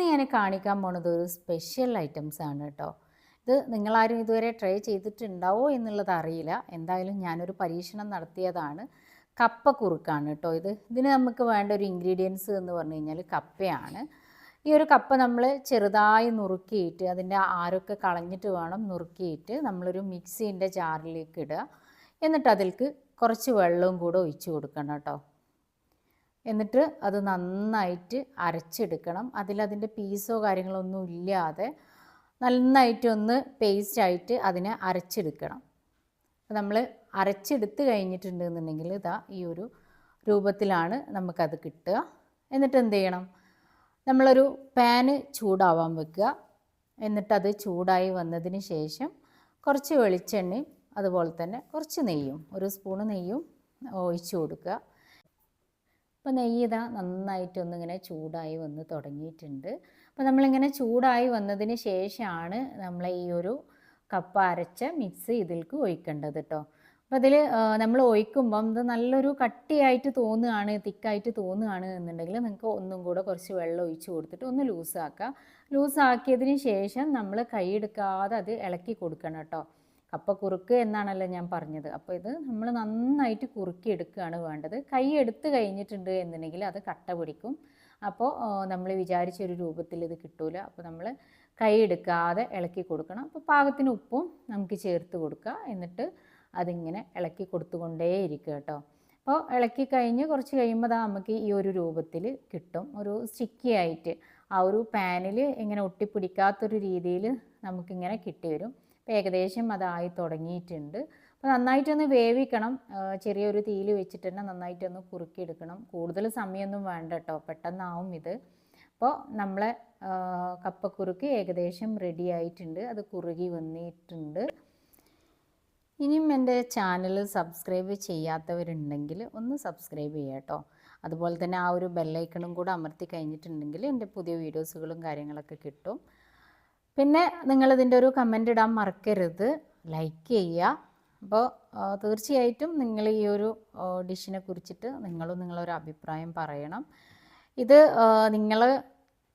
ഇന്ന് ഞാൻ കാണിക്കാൻ പോണത് ഒരു സ്പെഷ്യൽ ഐറ്റംസ് ആണ് കേട്ടോ ഇത് നിങ്ങളാരും ഇതുവരെ ട്രൈ ചെയ്തിട്ടുണ്ടാവോ എന്നുള്ളത് അറിയില്ല. എന്തായാലും ഞാനൊരു പരീക്ഷണം നടത്തിയതാണ്. കപ്പ കുറുക്കാണ് കേട്ടോ ഇത്. ഇതിന് നമുക്ക് വേണ്ട ഒരു ഇൻഗ്രീഡിയൻസ് എന്ന് പറഞ്ഞു കഴിഞ്ഞാൽ കപ്പയാണ്. ഈ ഒരു കപ്പ നമ്മൾ ചെറുതായി നുറുക്കിയിട്ട് അതിന്റെ ആരൊക്കെ കളഞ്ഞിട്ട് വേണം നുറുക്കിയിട്ട് നമ്മളൊരു മിക്സീന്റെ ജാറിലേക്ക് ഇടുക. എന്നിട്ട് അതിൽക്ക് കുറച്ച് വെള്ളവും കൂടെ ഒഴിച്ച് കൊടുക്കണം കേട്ടോ എന്നിട്ട് അത് നന്നായിട്ട് അരച്ചെടുക്കണം. അതിൽ അതിലതിന്റെ പീസോ കാര്യങ്ങളൊന്നും ഇല്ലാതെ നന്നായിട്ടൊന്ന് പേസ്റ്റായിട്ട് അതിനെ അരച്ചെടുക്കണം. നമ്മൾ അരച്ചെടുത്ത് കഴിഞ്ഞിട്ടുണ്ടെന്നുണ്ടെങ്കിൽ ഇതാ ഈ ഒരു രൂപത്തിലാണ് നമുക്കത് കിട്ടുക. എന്നിട്ട് എന്ത് ചെയ്യണം? നമ്മളൊരു പാന് ചൂടാവാൻ വെക്കുക. എന്നിട്ടത് ചൂടായി വന്നതിന് ശേഷം കുറച്ച് വെളിച്ചെണ്ണയും അതുപോലെ തന്നെ കുറച്ച് നെയ്യും ഒരു സ്പൂണ് നെയ്യും ഒഴിച്ചു കൊടുക്കുക. അപ്പോൾ നെയ്യ് ഇതാ നന്നായിട്ടൊന്നിങ്ങനെ ചൂടായി വന്ന് തുടങ്ങിയിട്ടുണ്ട്. അപ്പോൾ നമ്മളിങ്ങനെ ചൂടായി വന്നതിന് ശേഷമാണ് നമ്മൾ ഈ ഒരു കപ്പ അരച്ച മിക്സ് ഇതിലേക്ക് ഒഴിക്കേണ്ടത് കേട്ടോ അപ്പോൾ അതിൽ നമ്മൾ ഒഴിക്കുമ്പം ഇത് നല്ലൊരു കട്ടിയായിട്ട് തോന്നുകയാണ് തിക്കായിട്ട് തോന്നുകയാണ് എന്നുണ്ടെങ്കിൽ നിങ്ങൾക്ക് ഒന്നും കൂടെ കുറച്ച് വെള്ളം ഒഴിച്ച് കൊടുത്തിട്ട് ഒന്ന് ലൂസാക്കുക. ലൂസാക്കിയതിന് ശേഷം നമ്മൾ കൈ എടുക്കാതെ അത് ഇളക്കി കൊടുക്കണം കേട്ടോ കപ്പ കുറുക്ക് എന്നാണല്ലോ ഞാൻ പറഞ്ഞത്. അപ്പോൾ ഇത് നമ്മൾ നന്നായിട്ട് കുറുക്കി എടുക്കുകയാണ് വേണ്ടത്. കൈ എടുത്ത് കഴിഞ്ഞിട്ടുണ്ട് എന്നുണ്ടെങ്കിൽ അത് കട്ട പിടിക്കും. അപ്പോൾ നമ്മൾ വിചാരിച്ച ഒരു രൂപത്തിൽ ഇത് കിട്ടൂല. അപ്പോൾ നമ്മൾ കൈ എടുക്കാതെ ഇളക്കി കൊടുക്കണം. അപ്പോൾ പാകത്തിന് ഉപ്പും നമുക്ക് ചേർത്ത് കൊടുക്കുക. എന്നിട്ട് അതിങ്ങനെ ഇളക്കി കൊടുത്തുകൊണ്ടേ ഇരിക്കുക കേട്ടോ. അപ്പോൾ ഇളക്കി കഴിഞ്ഞ് കുറച്ച് കഴിയുമ്പോൾ നമുക്ക് ഈ ഒരു രൂപത്തിൽ കിട്ടും. ഒരു സ്റ്റിക്കി ആയിട്ട് ആ ഒരു പാനിൽ ഇങ്ങനെ ഒട്ടിപ്പിടിക്കാത്തൊരു രീതിയിൽ നമുക്കിങ്ങനെ കിട്ടി വരും അപ്പോൾ ഏകദേശം അതായി തുടങ്ങിയിട്ടുണ്ട്. അപ്പോൾ നന്നായിട്ടൊന്ന് വേവിക്കണം. ചെറിയൊരു തീയിൽ വെച്ചിട്ട് തന്നെ നന്നായിട്ടൊന്ന് കുറുക്കിയെടുക്കണം. കൂടുതൽ സമയമൊന്നും വേണ്ട കേട്ടോ. പെട്ടെന്നാവും ഇത്. അപ്പോൾ നമ്മളെ കപ്പക്കുറുക്ക് ഏകദേശം റെഡി ആയിട്ടുണ്ട്. അത് കുറുകി വന്നിട്ടുണ്ട്. ഇനിയും എന്റെ ചാനൽ സബ്സ്ക്രൈബ് ചെയ്യാത്തവരുണ്ടെങ്കിൽ ഒന്ന് സബ്സ്ക്രൈബ് ചെയ്യുക കേട്ടോ. അതുപോലെ തന്നെ ആ ഒരു ബെല്ലൈക്കണും കൂടെ അമർത്തി കഴിഞ്ഞിട്ടുണ്ടെങ്കിൽ എന്റെ പുതിയ വീഡിയോസുകളും കാര്യങ്ങളൊക്കെ കിട്ടും. പിന്നെ നിങ്ങളിതിന്റെ ഒരു കമന്റ് ഇടാൻ മറക്കരുത്. ലൈക്ക് ചെയ്യുക. അപ്പോൾ തീർച്ചയായിട്ടും നിങ്ങൾ ഈ ഒരു ഡിഷിനെ കുറിച്ചിട്ട് നിങ്ങളും നിങ്ങളൊരു അഭിപ്രായം പറയണം. ഇത് നിങ്ങൾ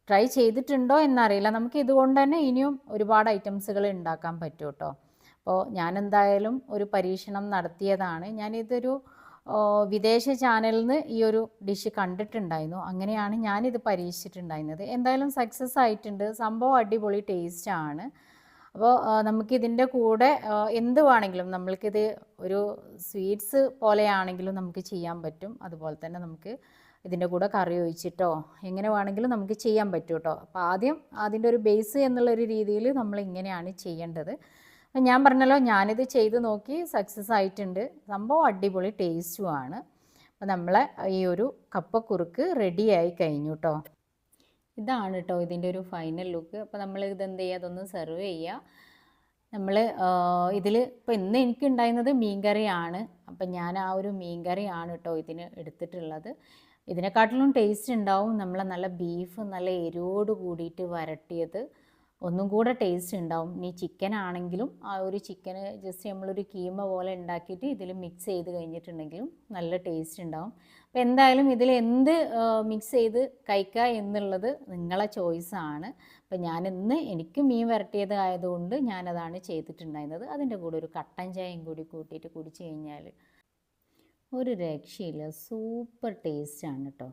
ട്രൈ ചെയ്തിട്ടുണ്ടോ എന്നറിയില്ല. നമുക്ക് ഇതുകൊണ്ട് തന്നെ ഇനിയും ഒരുപാട് ഐറ്റംസുകൾ ഉണ്ടാക്കാൻ പറ്റും കേട്ടോ. അപ്പോൾ ഞാൻ എന്തായാലും ഒരു പരീക്ഷണം നടത്തിയതാണ്. ഞാനിതൊരു വിദേശ ചാനലിൽ നിന്ന് ഈ ഒരു ഡിഷ് കണ്ടിട്ടുണ്ടായിരുന്നു. അങ്ങനെയാണ് ഞാനിത് പരീക്ഷിച്ചിട്ടുണ്ടായിരുന്നത്. എന്തായാലും സക്സസ് ആയിട്ടുണ്ട്. സംഭവം അടിപൊളി ടേസ്റ്റാണ് അപ്പോൾ നമുക്കിതിന്റെ കൂടെ എന്ത് വേണമെങ്കിലും നമ്മൾക്കിത് ഒരു സ്വീറ്റ്സ് പോലെയാണെങ്കിലും നമുക്ക് ചെയ്യാൻ പറ്റും. അതുപോലെ തന്നെ നമുക്ക് ഇതിന്റെ കൂടെ കറി ഒഴിച്ചിട്ടോ എങ്ങനെ വേണമെങ്കിലും നമുക്ക് ചെയ്യാൻ പറ്റും കേട്ടോ അപ്പോൾ ആദ്യം അതിന്റെ ഒരു ബേസ് എന്നുള്ളൊരു രീതിയിൽ നമ്മൾ ഇങ്ങനെയാണ് ചെയ്യേണ്ടത്. ഞാൻ പറഞ്ഞല്ലോ ഞാനിത് ചെയ്ത് നോക്കി സക്സസ് ആയിട്ടുണ്ട്. സംഭവം അടിപൊളി ടേസ്റ്റുമാണ് അപ്പോൾ നമ്മളെ ഈ ഒരു കപ്പക്കുറുക്ക് റെഡിയായി കഴിഞ്ഞു കേട്ടോ ഇതാണ് കേട്ടോ ഇതിന്റെ ഒരു ഫൈനൽ ലുക്ക് അപ്പോൾ നമ്മൾ ഇത് എന്ത് ചെയ്യുക? അതൊന്ന് സെർവ് ചെയ്യുക. നമ്മൾ ഇതിൽ ഇപ്പോൾ ഇന്ന് എനിക്ക് ഉണ്ടായിരുന്നത് മീൻകറിയാണ്. അപ്പം ഞാൻ ആ ഒരു മീൻകറിയാണ് കേട്ടോ ഇതിന് എടുത്തിട്ടുള്ളത്. ഇതിനെക്കാട്ടിലും ടേസ്റ്റ് ഉണ്ടാവും നമ്മളെ നല്ല ബീഫ് നല്ല എരിവോട് കൂടിയിട്ട് വരട്ടിയത്. ഒന്നും കൂടെ ടേസ്റ്റ് ഉണ്ടാവും ഇനി ചിക്കൻ ആണെങ്കിലും ആ ഒരു ചിക്കന് ജസ്റ്റ് നമ്മളൊരു കീമ പോലെ ഉണ്ടാക്കിയിട്ട് ഇതിൽ മിക്സ് ചെയ്ത് കഴിഞ്ഞിട്ടുണ്ടെങ്കിലും നല്ല ടേസ്റ്റ് ഉണ്ടാവും അപ്പോൾ എന്തായാലും ഇതിൽ എന്ത് മിക്സ് ചെയ്ത് കഴിക്കുക എന്നുള്ളത് നിങ്ങളെ ചോയ്സാണ് അപ്പോൾ ഞാൻ ഇന്ന് എനിക്ക് മീൻ വരട്ടിയത് ആയതുകൊണ്ട് ഞാനതാണ് ചെയ്തിട്ടുണ്ടായിരുന്നത്. അതിന്റെ കൂടെ ഒരു കട്ടൻ ചായയും കൂടി കൂട്ടിയിട്ട് കുടിച്ച് കഴിഞ്ഞാൽ ഒരു രക്ഷയില്ല. സൂപ്പർ ടേസ്റ്റാണ് കേട്ടോ